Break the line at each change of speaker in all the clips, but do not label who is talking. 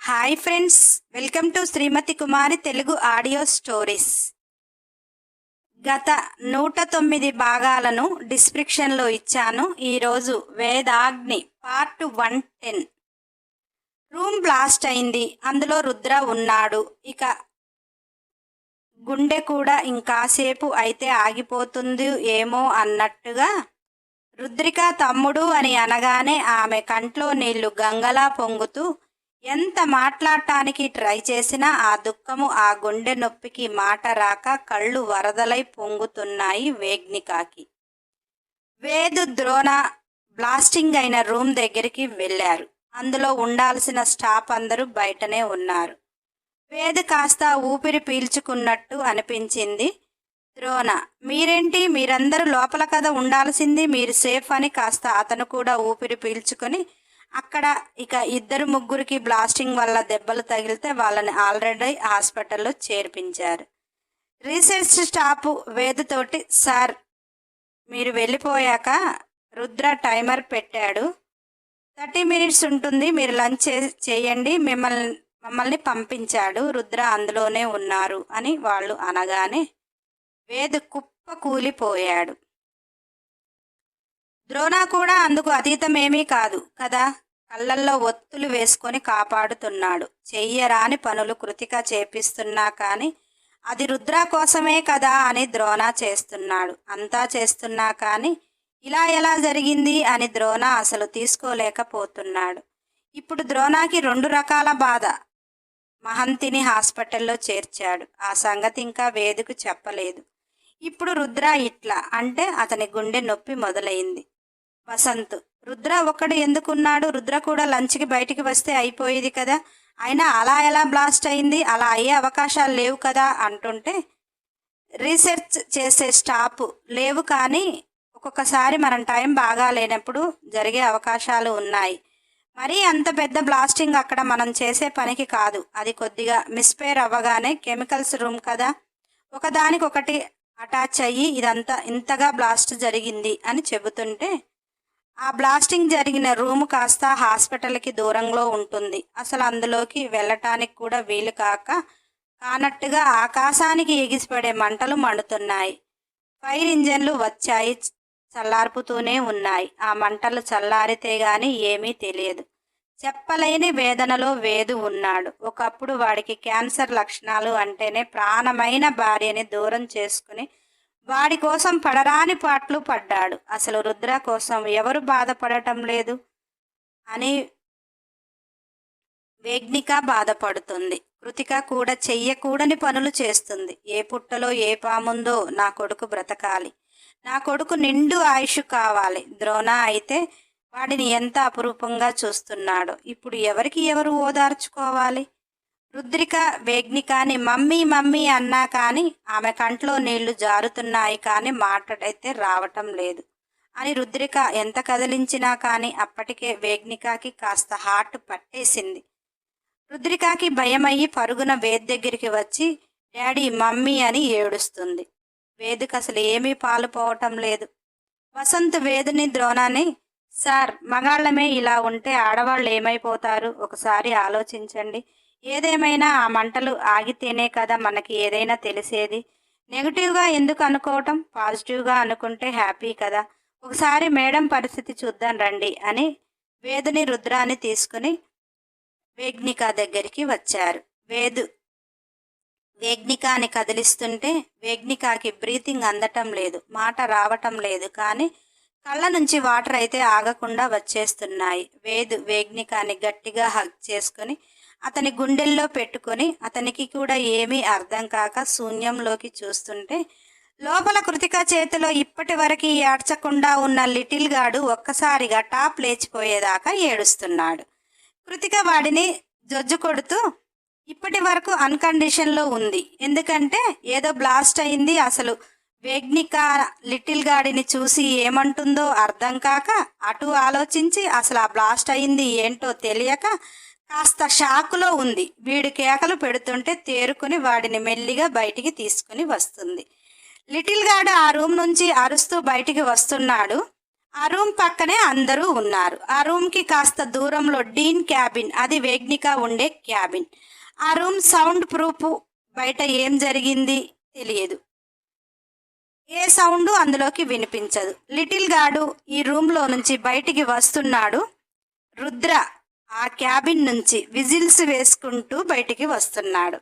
Hi friends welcome to Shrimathi Kumari Telugu audio stories గత నూట తొమ్మిది భాగాలను డిస్క్రిప్షన్లో ఇచ్చాను. ఈరోజు Vedagni part one ten room blast అయింది. అందులో రుద్ర ఉన్నాడు. ఇక గుండె కూడా ఇంకాసేపు అయితే ఆగిపోతుంది ఏమో అన్నట్టుగా రుద్రిక తమ్ముడు అని అనగానే ఆమె కంట్లో నీళ్ళు గంగలా పొంగుతూ ఎంత మాట్లాడటానికి ట్రై చేసినా ఆ దుఃఖము ఆ గుండె నొప్పికి మాట రాక కళ్ళు వరదలై పొంగుతున్నాయి వేగ్నికాకి. వేదు ద్రోణ బ్లాస్టింగ్ అయిన రూమ్ దగ్గరికి వెళ్ళారు. అందులో ఉండాల్సిన స్టాఫ్ అందరూ బయటనే ఉన్నారు. వేదు కాస్త ఊపిరి పీల్చుకున్నట్టు అనిపించింది. ద్రోణ మీరేంటి? మీరందరూ లోపల కదా ఉండాల్సింది. మీరు సేఫ్ అని కాస్త అతను కూడా ఊపిరి పీల్చుకొని అక్కడ ఇక ఇద్దరు ముగ్గురికి బ్లాస్టింగ్ వల్ల దెబ్బలు తగిలితే వాళ్ళని ఆల్రెడీ హాస్పిటల్లో చేర్పించారు. రీసెర్చ్ స్టాఫ్ వేదతోటి సార్ మీరు వెళ్ళిపోయాక రుద్ర టైమర్ పెట్టాడు. థర్టీ మినిట్స్ ఉంటుంది మీరు లంచ్ చేయండి మిమ్మల్ని మమ్మల్ని పంపించాడు. రుద్ర అందులోనే ఉన్నారు అని వాళ్ళు అనగానే వేద కుప్ప కూలిపోయాడు. ద్రోణ కూడా అందుకు అతీతమేమీ కాదు కదా? కళ్ళల్లో ఒత్తులు వేసుకొని కాపాడుతున్నాడు. చెయ్యరాని పనులు కృతిక చేపిస్తున్నా కానీ అది రుద్ర కోసమే కదా అని ద్రోణ చేస్తున్నాడు. అంతా చేస్తున్నా కానీ ఇలా ఎలా జరిగింది అని ద్రోణ అసలు తీసుకోలేకపోతున్నాడు. ఇప్పుడు ద్రోణకి రెండు రకాల బాధ. మహంతిని హాస్పిటల్లో చేర్చాడు. ఆ సంగతి ఇంకా వేదికు చెప్పలేదు. ఇప్పుడు రుద్ర ఇట్లా అంటే అతని గుండె నొప్పి మొదలైంది. వసంత్. రుద్ర ఒక్కడు ఎందుకున్నాడు? రుద్ర కూడా లంచ్కి బయటికి వస్తే అయిపోయేది కదా. అయినా అలా ఎలా బ్లాస్ట్ అయింది? అలా అయ్యే అవకాశాలు లేవు కదా అంటుంటే రీసెర్చ్ చేసే స్టాప్ లేవు కానీ ఒక్కొక్కసారి మనం టైం బాగా లేనప్పుడు జరిగే అవకాశాలు ఉన్నాయి. మరీ అంత పెద్ద బ్లాస్టింగ్ అక్కడ మనం చేసే పనికి కాదు. అది కొద్దిగా మిస్పేర్ అవ్వగానే కెమికల్స్ రూమ్ కదా. ఒకదానికొకటి అటాచ్ అయ్యి ఇదంతా ఇంతగా బ్లాస్ట్ జరిగింది అని చెబుతుంటే ఆ బ్లాస్టింగ్ జరిగిన రూమ్ కాస్త హాస్పిటల్కి దూరంలో ఉంటుంది. అసలు అందులోకి వెళ్ళటానికి కూడా వీలు కాక కానట్టుగా ఆకాశానికి ఎగిసిపడే మంటలు మండుతున్నాయి. ఫైర్ ఇంజన్లు వచ్చాయి చల్లార్పుతూనే ఉన్నాయి. ఆ మంటలు చల్లారితే గాని ఏమీ తెలియదు. చెప్పలేని వేదనలో వేదు ఉన్నాడు. ఒకప్పుడు వాడికి క్యాన్సర్ లక్షణాలు అంటేనే ప్రాణమైన భార్యని దూరం చేసుకుని వాడి కోసం పడరాని పాటలు పడ్డాడు. అసలు రుద్ర కోసం ఎవరు బాధపడటం లేదు అని వేగ్నిక బాధపడుతుంది. కృతిక కూడా చెయ్యకూడని పనులు చేస్తుంది. ఏ పుట్టలో ఏ పాముందో నా కొడుకు బ్రతకాలి. నా కొడుకు నిండు ఆయుష్ కావాలి. ద్రోణ అయితే వాడిని ఎంత అపురూపంగా చూస్తున్నాడో. ఇప్పుడు ఎవరికి ఎవరు ఓదార్చుకోవాలి? రుద్రిక వేగ్నికాని మమ్మీ మమ్మీ అన్నా కానీ ఆమె కంట్లో నీళ్ళు జారుతున్నాయి కానీ మాటడైతే రావటం లేదు. అని రుద్రిక ఎంత కదిలించినా కానీ అప్పటికే వేగ్నికాకి కాస్త హార్ట్ పట్టేసింది. రుద్రికాకి భయమయ్యి పరుగున వేద్ దగ్గరికి వచ్చి డాడీ మమ్మీ అని ఏడుస్తుంది. వేదిక అసలు ఏమీ పాలుపోవటం లేదు. వసంత్ వేదిని ద్రోణాన్ని సార్ మగాళ్ళమే ఇలా ఉంటే ఆడవాళ్ళు ఏమైపోతారు? ఒకసారి ఆలోచించండి. ఏదేమైనా ఆ మంటలు ఆగితేనే కదా మనకి ఏదైనా తెలిసేది. నెగిటివ్గా ఎందుకు అనుకోవటం? పాజిటివ్గా అనుకుంటే హ్యాపీ కదా. ఒకసారి మేడం పరిస్థితి చూద్దాం రండి అని వేదుని రుద్రాన్ని తీసుకుని వేగ్నిక దగ్గరికి వచ్చారు. వేదు వేగ్నికాని కదిలిస్తుంటే వేగ్నికాకి బ్రీతింగ్ అందటం లేదు మాట రావటం లేదు కానీ కళ్ళ నుంచి వాటర్ అయితే ఆగకుండా వచ్చేస్తున్నాయి. వేదు వేగ్నికాని గట్టిగా హగ్ చేసుకుని అతని గుండెల్లో పెట్టుకొని అతనికి కూడా ఏమీ అర్థం కాక శూన్యంలోకి చూస్తుంటే లోపల కృతిక చేతిలో ఇప్పటి వరకు ఏడ్చకుండా ఉన్న లిటిల్ గాడు ఒక్కసారిగా టాప్ లేచిపోయేదాకా ఏడుస్తున్నాడు. కృతిక వాడిని జొజ్జు కొడుతూ ఇప్పటి వరకు అన్కండిషన్లో ఉంది. ఎందుకంటే ఏదో బ్లాస్ట్ అయింది. అసలు వేగ్నిక లిటిల్ గాడిని చూసి ఏమంటుందో అర్థం కాక అటు ఆలోచించి అసలు ఆ బ్లాస్ట్ అయింది ఏంటో తెలియక కాస్త షాకులో ఉంది. వీడు కేకలు పెడుతుంటే తేరుకుని వాడిని మెల్లిగా బయటికి తీసుకుని వస్తుంది. లిటిల్ గాడు ఆ రూమ్ నుంచి అరుస్తూ బయటికి వస్తున్నాడు. ఆ రూమ్ పక్కనే అందరూ ఉన్నారు. ఆ రూమ్కి కాస్త దూరంలో డీన్ క్యాబిన్ అది వేగ్నిక ఉండే క్యాబిన్. ఆ రూమ్ సౌండ్ ప్రూఫ్ బయట ఏం జరిగింది తెలియదు. ఏ సౌండ్ అందులోకి వినిపించదు. లిటిల్ గాడు ఈ రూమ్లో నుంచి బయటికి వస్తున్నాడు. రుద్ర ఆ క్యాబిన్ నుంచి విజిల్స్ వేసుకుంటూ బయటికి వస్తున్నాడు.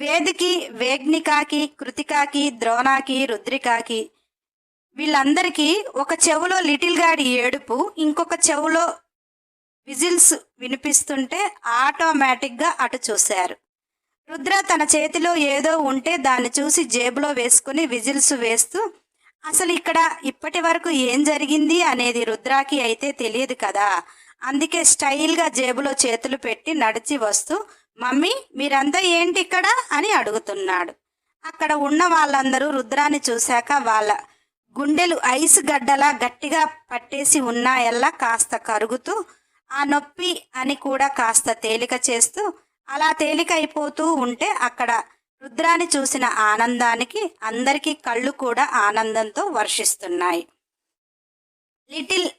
వేదికి వేగ్నికాకి కృతికాకి ద్రోణాకి రుద్రికాకి వీళ్ళందరికీ ఒక చెవులో లిటిల్ గాడి ఏడుపు ఇంకొక చెవులో విజిల్స్ వినిపిస్తుంటే ఆటోమేటిక్గా అటు చూశారు. రుద్ర తన చేతిలో ఏదో ఉంటే దాన్ని చూసి జేబులో వేసుకుని విజిల్స్ వేస్తూ అసలు ఇక్కడ ఇప్పటి వరకు ఏం జరిగింది? అనేది రుద్రాకి అయితే తెలియదు కదా. అందుకే స్టైల్గా జేబులో చేతులు పెట్టి నడిచి వస్తూ మమ్మీ మీరంతా ఏంటి ఇక్కడ? అని అడుగుతున్నాడు. అక్కడ ఉన్న వాళ్ళందరూ రుద్రాన్ని చూశాక వాళ్ళ గుండెలు ఐస్ గడ్డలా గట్టిగా పట్టేసి ఉన్నాయల్లా కాస్త కరుగుతూ ఆ నొప్పి అని కూడా కాస్త తేలిక చేస్తూ అలా తేలిక అయిపోతూ ఉంటే అక్కడ రుద్రాన్ని చూసిన ఆనందానికి అందరికీ కళ్ళు కూడా ఆనందంతో వర్షిస్తున్నాయి. లిటిల్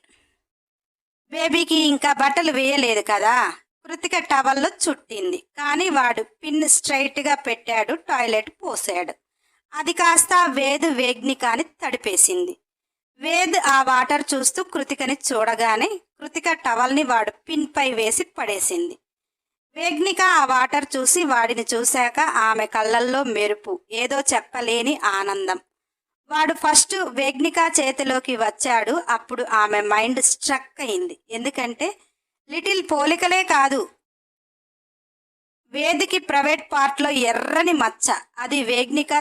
బేబీకి ఇంకా బట్టలు వేయలేదు కదా. కృతిక టవల్లో చుట్టింది. కానీ వాడు పిన్ స్ట్రైట్గా పెట్టాడు టాయిలెట్ పోసాడు. అది కాస్త వేద్ వేగ్నికాని తడిపేసింది. వేద్ ఆ వాటర్ చూస్తూ కృతికని చూడగానే కృతిక టవల్ని వాడు పిన్ పై వేసి పడేసింది. వేగ్నిక ఆ వాటర్ చూసి వాడిని చూశాక ఆమె కళ్ళల్లో మెరుపు ఏదో చెప్పలేని ఆనందం. వాడు ఫస్ట్ వేగ్నిక చేతిలోకి వచ్చాడు. అప్పుడు ఆమె మైండ్ స్ట్రక్ అయింది. ఎందుకంటే లిటిల్ పోలికలే కాదు. వేదికి ప్రైవేట్ పార్ట్లో ఎర్రని మచ్చ. అది వేగ్నిక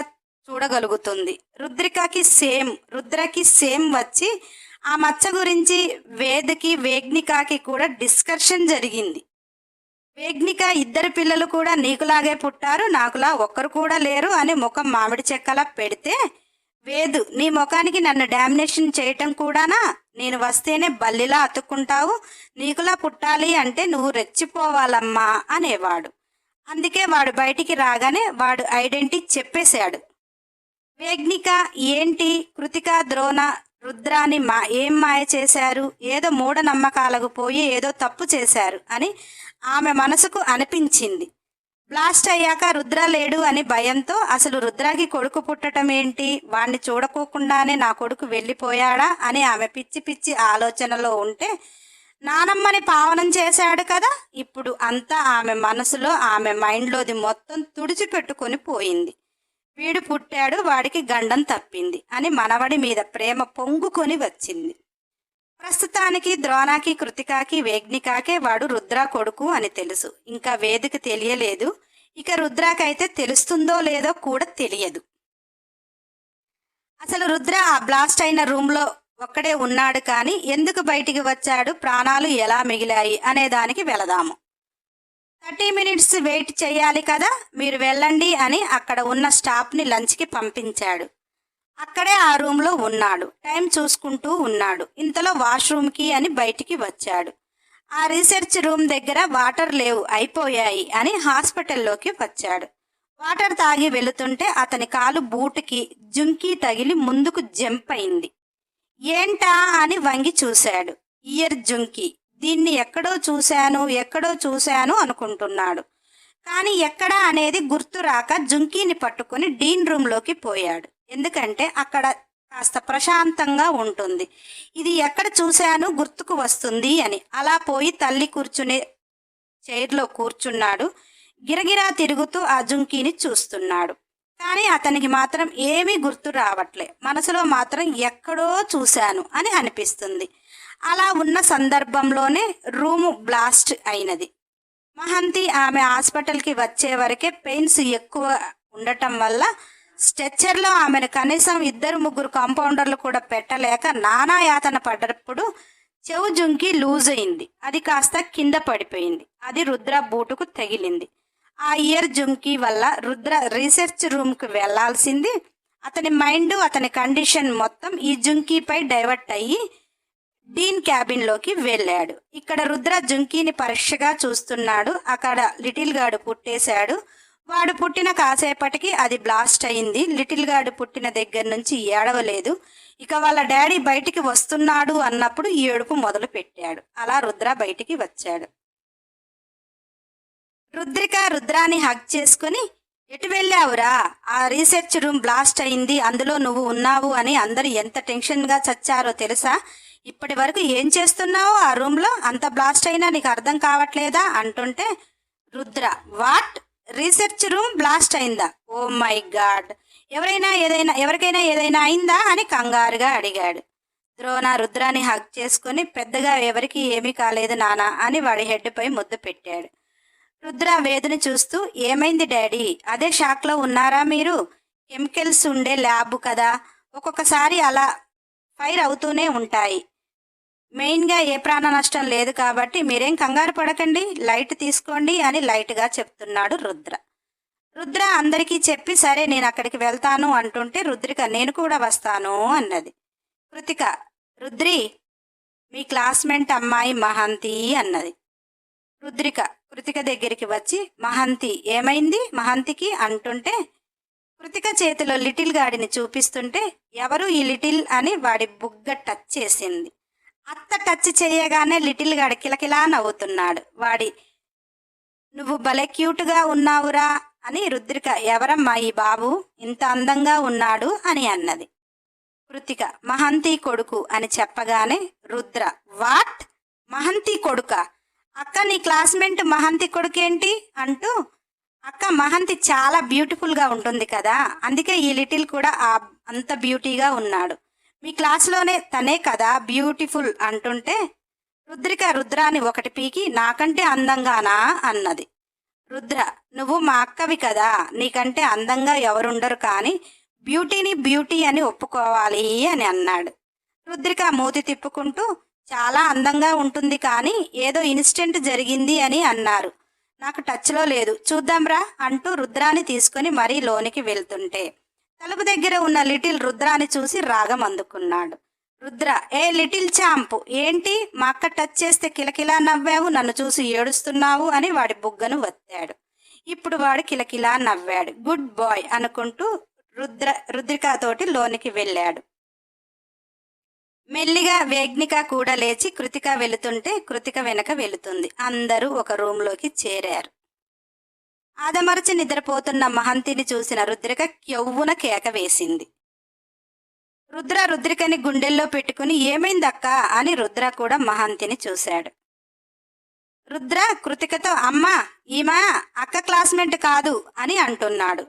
చూడగలుగుతుంది. రుద్రికకి సేమ్. రుద్రకి సేమ్ వచ్చి ఆ మచ్చ గురించి వేదికి వేగ్నికాకి కూడా డిస్కషన్ జరిగింది. వేగ్నిక ఇద్దరు పిల్లలు కూడా నీకులాగే పుట్టారు. నాకులా ఒక్కరు కూడా లేరు అని ముఖం మామిడి చెక్కలా పెడితే వేదు నీ ముఖానికి నన్ను డామినేషన్ చేయటం కూడానా? నేను వస్తేనే బల్లిలా అతుక్కుంటావు నీకులా పుట్టాలి అంటే నువ్వు రెచ్చిపోవాలమ్మా అనేవాడు. అందుకే వాడు బయటికి రాగానే వాడు ఐడెంటిటీ చెప్పేశాడు. వేగ్నిక ఏంటి? కృతిక ద్రోణ రుద్రాని మా ఏం మాయ చేశారు? ఏదో మూఢనమ్మకాలకు పోయి ఏదో తప్పు చేశారు అని ఆమె మనసుకు అనిపించింది. బ్లాస్ట్ అయ్యాక రుద్ర లేడు అని భయంతో అసలు రుద్రాకి కొడుకు పుట్టడం ఏంటి? వాణ్ణి చూడకోకుండానే నా కొడుకు వెళ్ళిపోయాడా? అని ఆమె పిచ్చి పిచ్చి ఆలోచనలో ఉంటే నానమ్మని పావనం చేశాడు కదా? ఇప్పుడు అంతా ఆమె మనసులో ఆమె మైండ్లోది మొత్తం తుడిచిపెట్టుకొని పోయింది. వీడు పుట్టాడు వాడికి గండం తప్పింది అని మనవడి మీద ప్రేమ పొంగుకొని వచ్చింది. ప్రస్తుతానికి ద్రోణాకి కృతికాకి వేగ్నికాకే వాడు రుద్ర కొడుకు అని తెలుసు. ఇంకా వేదిక తెలియలేదు. ఇక రుద్రాకైతే తెలుస్తుందో లేదో కూడా తెలియదు. అసలు రుద్ర ఆ బ్లాస్ట్ అయిన రూమ్లో ఒక్కడే ఉన్నాడు కానీ ఎందుకు బయటికి వచ్చాడు? ప్రాణాలు ఎలా మిగిలాయి? అనే దానికి వెళదాము. థర్టీ మినిట్స్ వెయిట్ చేయాలి కదా? మీరు వెళ్ళండి అని అక్కడ ఉన్న స్టాఫ్ని లంచ్కి పంపించాడు. అక్కడే ఆ రూమ్లో ఉన్నాడు. టైం చూసుకుంటూ ఉన్నాడు. ఇంతలో వాష్రూమ్కి అని బయటికి వచ్చాడు. ఆ రీసెర్చ్ రూమ్ దగ్గర వాటర్ లేవు అయిపోయాయి అని హాస్పిటల్లోకి వచ్చాడు. వాటర్ తాగి వెళుతుంటే అతని కాలు బూటుకి జుంకీ తగిలి ముందుకు జంప్ అయింది. ఏంటా అని వంగి చూశాడు. ఇయర్ జుంకీ. దీన్ని ఎక్కడో చూశాను ఎక్కడో చూశాను అనుకుంటున్నాడు. కానీ ఎక్కడా అనేది గుర్తు రాక జుంకీని పట్టుకుని డీన్ రూమ్లోకి పోయాడు. ఎందుకంటే అక్కడ కాస్త ప్రశాంతంగా ఉంటుంది. ఇది ఎక్కడ చూశాను గుర్తుకు వస్తుంది అని. అలా పోయి తల్లి కూర్చునే చైర్లో కూర్చున్నాడు. గిరగిరా తిరుగుతూ ఆ జుంకీని చూస్తున్నాడు. కానీ అతనికి మాత్రం ఏమీ గుర్తు రావట్లే. మనసులో మాత్రం ఎక్కడో చూశాను అని అనిపిస్తుంది. అలా ఉన్న సందర్భంలోనే రూము బ్లాస్ట్ అయినది. మహంతి ఆమె హాస్పిటల్కి వచ్చే వరకే పెయిన్స్ ఎక్కువ ఉండటం వల్ల స్ట్రెచ్చర్లో ఆమెను కనీసం ఇద్దరు ముగ్గురు కాంపౌండర్లు కూడా పెట్టలేక నానా యాతన పడ్డప్పుడు చెవు జుంకి లూజ్ అయింది. అది కాస్త కింద పడిపోయింది. అది రుద్ర బూటుకు తగిలింది. ఆ ఇయర్ జుంకి వల్ల రుద్ర రీసెర్చ్ రూమ్కి వెళ్ళాల్సింది. అతని మైండ్ అతని కండిషన్ మొత్తం ఈ జుంకీపై డైవర్ట్ అయ్యి డీన్ క్యాబిన్లోకి వెళ్ళాడు. ఇక్కడ రుద్ర జుంకీని పరీక్షగా చూస్తున్నాడు. అక్కడ లిటిల్ గాడు పుట్టేశాడు. వాడు పుట్టిన కాసేపటికి అది బ్లాస్ట్ అయింది. లిటిల్ గాడు పుట్టిన దగ్గర నుంచి ఏడవలేదు. ఇక వాళ్ళ డాడీ బయటికి వస్తున్నాడు అన్నప్పుడు ఏడుపు మొదలు పెట్టాడు అలా రుద్ర బయటికి వచ్చాడు. రుద్రిక రుద్రాని హగ్ చేసుకుని ఎటు వెళ్ళావురా? ఆ రీసెర్చ్ రూమ్ బ్లాస్ట్ అయింది. అందులో నువ్వు ఉన్నావు అని అందరూ ఎంత టెన్షన్గా చచ్చారో తెలుసా? ఇప్పటి వరకు ఏం చేస్తున్నావు ఆ రూమ్లో అంత బ్లాస్ట్ అయినా నీకు అర్థం కావట్లేదా? అంటుంటే Rudra what? Research room blast అయిందా? Oh my god. ఎవరైనా ఏదైనా ఎవరికైనా ఏదైనా అయిందా అని కంగారుగా అడిగాడు. ద్రోణ రుద్రాని హక్ చేసుకుని పెద్దగా ఎవరికి ఏమీ కాలేదు నానా అని వాడి హెడ్పై ముద్దు పెట్టాడు. రుద్ర వేదిని చూస్తూ ఏమైంది డాడీ? అదే షాక్లో ఉన్నారా మీరు? కెమికల్స్ ఉండే ల్యాబ్ కదా. ఒక్కొక్కసారి అలా ఫైర్ అవుతూనే ఉంటాయి. మెయిన్గా ఏ ప్రాణ నష్టం లేదు కాబట్టి మీరేం కంగారు పడకండి. లైట్ తీసుకోండి అని లైట్గా చెప్తున్నాడు రుద్ర. రుద్ర అందరికీ చెప్పి సరే నేను అక్కడికి వెళ్తాను అంటుంటే రుద్రిక నేను కూడా వస్తాను అన్నది. కృతిక రుద్రి మీ క్లాస్మేట్ అమ్మాయి మహంతి అన్నది. రుద్రిక కృతిక దగ్గరికి వచ్చి మహంతి ఏమైంది? మహంతికి అంటుంటే కృతిక చేతిలో లిటిల్ గాడిని చూపిస్తుంటే ఎవరు ఈ లిటిల్ అని వాడి బుగ్గ టచ్ చేసింది. అత్త టచ్ చేయగానే లిటిల్ గాడు కిలకిలా నవ్వుతున్నాడు. వాడి నువ్వు భలే క్యూట్గా ఉన్నావురా అని రుద్రిక ఎవరమ్మా ఈ బాబు? ఇంత అందంగా ఉన్నాడు అని అన్నది. కృతిక మహంతి కొడుకు అని చెప్పగానే రుద్ర వాట్? మహంతి కొడుక? అక్క నీ క్లాస్మేట్ మహంతి కొడుకేంటి? అంటూ అక్క మహంతి చాలా బ్యూటిఫుల్గా ఉంటుంది కదా అందుకే ఈ లిటిల్ కూడా అంత బ్యూటీగా ఉన్నాడు. మీ క్లాస్లోనే తనే కదా బ్యూటిఫుల్ అంటుంటే రుద్రిక రుద్రాని ఒకటి పీకి నాకంటే అందంగానా అన్నది. రుద్ర నువ్వు మా అక్కవి కదా నీకంటే అందంగా ఎవరుండరు కానీ బ్యూటీని బ్యూటీ అని ఒప్పుకోవాలి అని అన్నాడు. రుద్రిక మూతి తిప్పుకుంటూ చాలా అందంగా ఉంటుంది కానీ ఏదో ఇన్సిడెంట్ జరిగింది అని అన్నారు. నాకు టచ్లో లేదు. చూద్దాంరా అంటూ రుద్రాని తీసుకుని మరీ లోనికి వెళ్తుంటే తలుపు దగ్గర ఉన్న లిటిల్ రుద్రాని చూసి రాగం అందుకున్నాడు. రుద్ర ఏ లిటిల్ చాంపు ఏంటి? మా అక్క టచ్ చేస్తే కిలకిలా నవ్వావు? నన్ను చూసి ఏడుస్తున్నావు? అని వాడి బుగ్గను వత్తాడు. ఇప్పుడు వాడు కిలకిలా నవ్వాడు. గుడ్ బాయ్ అనుకుంటూ రుద్ర రుద్రికతోటి లోనికి వెళ్ళాడు. మెల్లిగా వేగ్నిక కూడా లేచి కృతిక వెళుతుంటే కృతిక వెనక వెళుతుంది. అందరూ ఒక రూంలోకి చేరారు. ఆదమరచి నిద్రపోతున్న మహంతిని చూసిన రుద్రిక క్యవ్వున కేక వేసింది. రుద్ర రుద్రికని గుండెల్లో పెట్టుకుని ఏమైందక్క అని రుద్ర కూడా మహంతిని చూశాడు. రుద్ర కృతికతో అమ్మ ఈమె అక్క క్లాస్మేట్ కాదు అని అంటున్నాడు.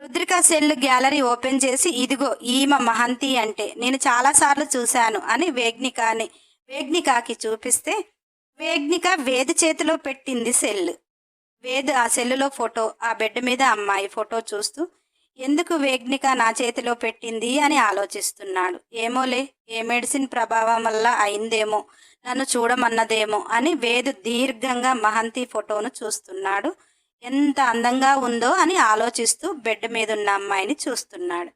రుద్రిక సెల్ గ్యాలరీ ఓపెన్ చేసి ఇదిగో ఈమ మహంతి అంటే నేను చాలాసార్లు చూశాను అని వేగ్నికాని వేగ్నికాకి చూపిస్తే వేగ్నిక వేది చేతిలో పెట్టింది సెల్ వేద్ ఆ సెల్లులో ఫోటో ఆ బెడ్ మీద అమ్మాయి ఫోటో చూస్తూ ఎందుకు వేగ్నిక నా చేతిలో పెట్టింది? అని ఆలోచిస్తున్నాడు. ఏమోలే ఏ మెడిసిన్ ప్రభావం వల్ల అయిందేమో నన్ను చూడమన్నదేమో అని వేదు దీర్ఘంగా మహంతి ఫోటోను చూస్తున్నాడు. ఎంత అందంగా ఉందో అని ఆలోచిస్తూ బెడ్ మీద ఉన్న అమ్మాయిని చూస్తున్నాడు.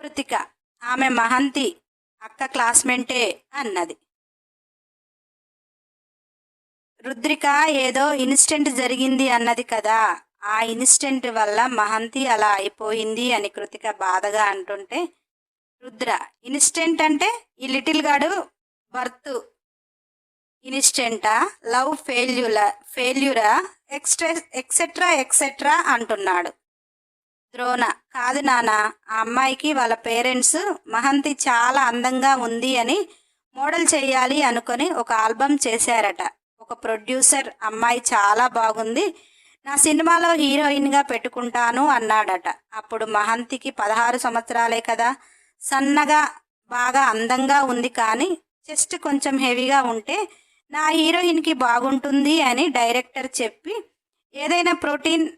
కృతిక ఆమె మహంతి అక్క క్లాస్మెంటే అన్నది. రుద్రిక ఏదో ఇన్సిడెంట్ జరిగింది అన్నది కదా. ఆ ఇన్సిడెంట్ వల్ల మహంతి అలా అయిపోయింది అని కృతిక బాధగా అంటుంటే రుద్ర ఇన్సిడెంట్ అంటే ఈ లిటిల్ గాడు బర్త్ ఇన్స్టెంటా? లవ్ ఫెయిల్యూలా ఫెయిల్యూరా? ఎక్స్ట్రా ఎక్సెట్రా ఎక్సెట్రా అంటున్నాడు. ద్రోణ కాదు నాన్న ఆ అమ్మాయికి వాళ్ళ పేరెంట్స్ మహంతి చాలా అందంగా ఉంది అని మోడల్ చేయాలి అనుకొని ఒక ఆల్బమ్ చేశారట. ఒక ప్రొడ్యూసర్ అమ్మాయి చాలా బాగుంది. నా సినిమాలో హీరోయిన్గా పెట్టుకుంటాను అన్నాడట. అప్పుడు మహంతికి పదహారు సంవత్సరాలే కదా. సన్నగా బాగా అందంగా ఉంది కానీ చెస్ట్ కొంచెం హెవీగా ఉంటే నా హీరోయిన్కి బాగుంటుంది అని డైరెక్టర్ చెప్పి ఏదైనా ప్రోటీన్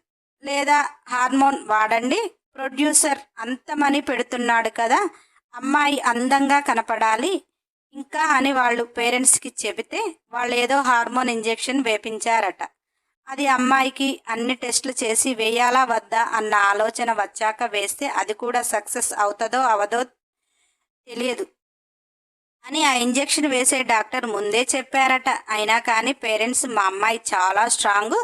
లేదా హార్మోన్ వాడండి. ప్రొడ్యూసర్ అంతమని పెడుతున్నాడు కదా. అమ్మాయి అందంగా కనపడాలి. ఇంకా అని వాళ్ళు పేరెంట్స్కి చెబితే వాళ్ళు ఏదో హార్మోన్ ఇంజెక్షన్ వేపించారట. అది అమ్మాయికి అన్ని టెస్టులు చేసి వేయాలా వద్దా అన్న ఆలోచన వచ్చాక వేస్తే అది కూడా సక్సెస్ అవుతుందో అవదో తెలియదు. అని ఆ ఇంజెక్షన్ వేసే డాక్టర్ ముందే చెప్పారట. అయినా కానీ పేరెంట్స్ మా అమ్మాయి చాలా స్ట్రాంగ్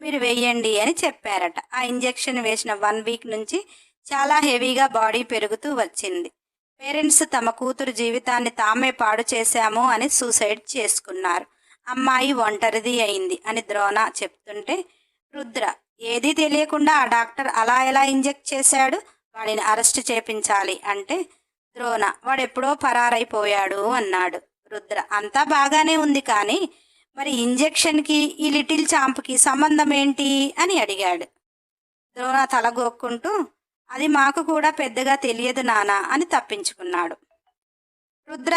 మీరు వేయండి అని చెప్పారట. ఆ ఇంజెక్షన్ వేసిన వన్ వీక్ నుంచి చాలా హెవీగా బాడీ పెరుగుతూ వచ్చింది. పేరెంట్స్ తమ కూతురు జీవితాన్ని తామే పాడు చేశాము అని సూసైడ్ చేసుకున్నారు. అమ్మాయి ఒంటరిది అయింది అని ద్రోణ చెప్తుంటే రుద్ర ఏదీ తెలియకుండా ఆ డాక్టర్ అలా ఎలా ఇంజెక్ట్ చేశాడు? వాడిని అరెస్ట్ చేపించాలి అంటే ద్రోణ వాడెప్పుడో పరారైపోయాడు అన్నాడు. రుద్ర అంతా బాగానే ఉంది కానీ మరి ఇంజెక్షన్కి ఈ లిటిల్ చాంప్కి సంబంధం ఏంటి? అని అడిగాడు. ద్రోణ తలగొక్కుంటూ అది మాకు కూడా పెద్దగా తెలియదు నానా అని తప్పించుకున్నాడు. రుద్ర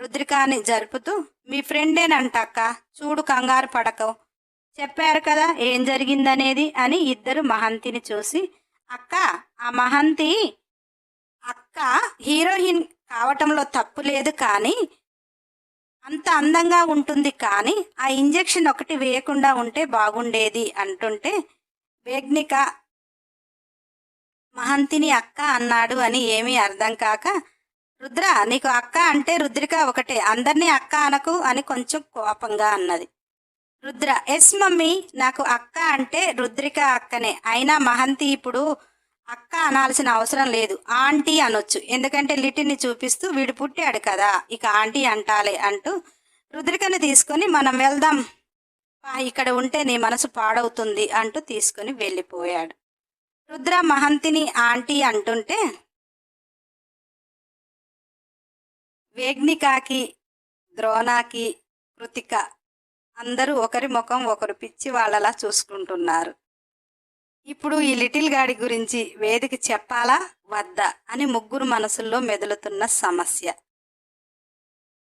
రుద్రికాని జరుపుతూ మీ ఫ్రెండేనంటక్క చూడు కంగారు పడకవు. చెప్పారు కదా ఏం జరిగిందనేది అని ఇద్దరు మహంతిని చూసి అక్క ఆ మహంతి అక్క హీరోయిన్ కావటంలో తప్పు లేదు కానీ అంత అందంగా ఉంటుంది కానీ ఆ ఇంజెక్షన్ ఒకటి వేయకుండా ఉంటే బాగుండేది అంటుంటే వేగ్నిక మహంతిని అక్క అన్నాడు అని ఏమీ అర్థం కాక రుద్ర నీకు అక్క అంటే రుద్రిక ఒకటే అందరినీ అక్క అనకు అని కొంచెం కోపంగా అన్నది. రుద్ర ఎస్ మమ్మీ నాకు అక్క అంటే రుద్రిక అక్కనే అయినా మహంతి ఇప్పుడు అక్క అనాల్సిన అవసరం లేదు ఆంటీ అనొచ్చు ఎందుకంటే లిటిని చూపిస్తూ వీడు పుట్టాడు కదా ఇక ఆంటీ అంటాలే అంటూ రుద్రికను తీసుకొని మనం వెళ్దాం ఇక్కడ ఉంటే నీ మనసు పాడవుతుంది అంటూ తీసుకొని వెళ్ళిపోయాడు. రుద్ర మహంతిని ఆంటీ అంటుంటే వేగ్నికాకి ద్రోణాకి కృతిక అందరూ ఒకరి ముఖం ఒకరు పిచ్చి వాళ్ళలా చూసుకుంటున్నారు. ఇప్పుడు ఈ లిటిల్ గాడి గురించి వేదిక చెప్పాలా? వద్దా అని ముగ్గురు మనసుల్లో మెదులుతున్న సమస్య.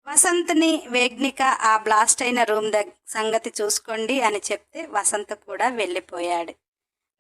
వసంత్ని వేగ్నిక ఆ బ్లాస్ట్ అయిన రూమ్ దగ్గ సంగతి చూసుకోండి అని చెప్తే వసంత్ కూడా వెళ్ళిపోయాడు.